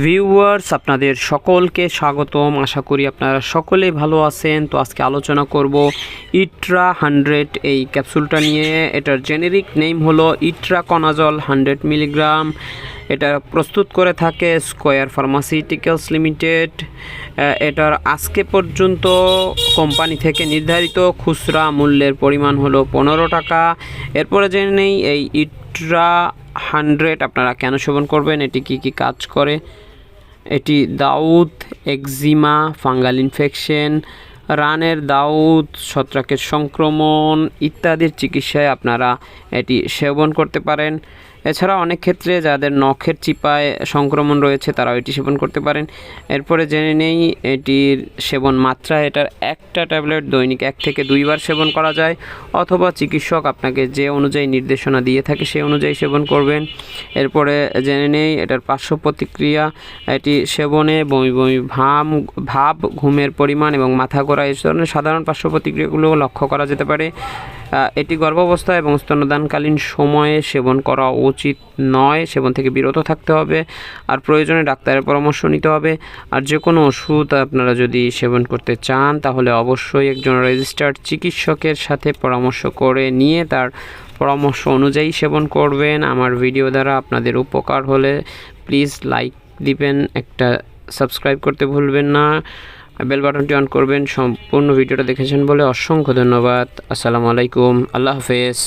Viewers আপনাদের সকলকে স্বাগতম। আশা করি আপনারা সকলেই ভালো আছেন। তো আজকে আলোচনা করব ইট্রা হান্ড্রেড এই ক্যাপসুলটা নিয়ে। এটার জেনেরিক নেম হলো ইট্রা কনাজল হান্ড্রেড মিলিগ্রাম এটা প্রস্তুত করে থাকে স্কোয়ার ফার্মাসিউটিক্যালস লিমিটেড এটার আজকে পর্যন্ত কোম্পানি থেকে নির্ধারিত খুচরা মূল্যের পরিমাণ হলো পনেরো টাকা। এরপরে জেনে নেই, এই ইট্রা হান্ড্রেড আপনারা কেন সেবন করবেন? এটি কি কি কাজ করে? এটি দাউদ একজিমা ফাঙ্গাল ইনফেকশন রানের দাউদ, ছত্রাকের সংক্রমণ ইত্যাদির চিকিৎসায় আপনারা এটি সেবন করতে পারেন। এছাড়া অনেক ক্ষেত্রে যাদের নখের চিপায় সংক্রমণ রয়েছে, তারাও এটি সেবন করতে পারেন। এরপরে জেনে নেই, এটির সেবন মাত্রা, এটার একটা ট্যাবলেট দৈনিক এক থেকে দুইবার সেবন করা যায়, অথবা চিকিৎসক আপনাকে যে অনুযায়ী নির্দেশনা দিয়ে থাকে সেই অনুযায়ী সেবন করবেন। এরপরে জেনে নেই, এটার পার্শ্ব প্রতিক্রিয়া, এটি সেবনে বমি বমি ভাম, ভাব, ঘুমের পরিমাণ এবং মাথা ঘোরা, এই ধরনের সাধারণ পার্শ্ব প্রতিক্রিয়াগুলো লক্ষ্য করা যেতে পারে। এটি গর্ভাবস্থা এবং স্তন্যদানকালীন সময়ে সেবন করা উচিত নয়, সেবন থেকে বিরত থাকতে হবে আর প্রয়োজনে ডাক্তারের পরামর্শ নিতে হবে। আর যে কোনো ওষুধ আপনারা যদি সেবন করতে চান, তাহলে অবশ্যই একজন রেজিস্টার্ড চিকিৎসকের সাথে পরামর্শ করে নিয়ে তার পরামর্শ অনুযায়ী সেবন করবেন। আমার ভিডিও দ্বারা আপনাদের উপকার হলে প্লিজ লাইক দিবেন, একটা সাবস্ক্রাইব করতে ভুলবেন না। বেল বাটনটি অন করবেন, সম্পূর্ণ ভিডিওটা দেখেছেন বলে অসংখ্য ধন্যবাদ। আসসালামু আলাইকুম, আল্লাহ হাফেজ।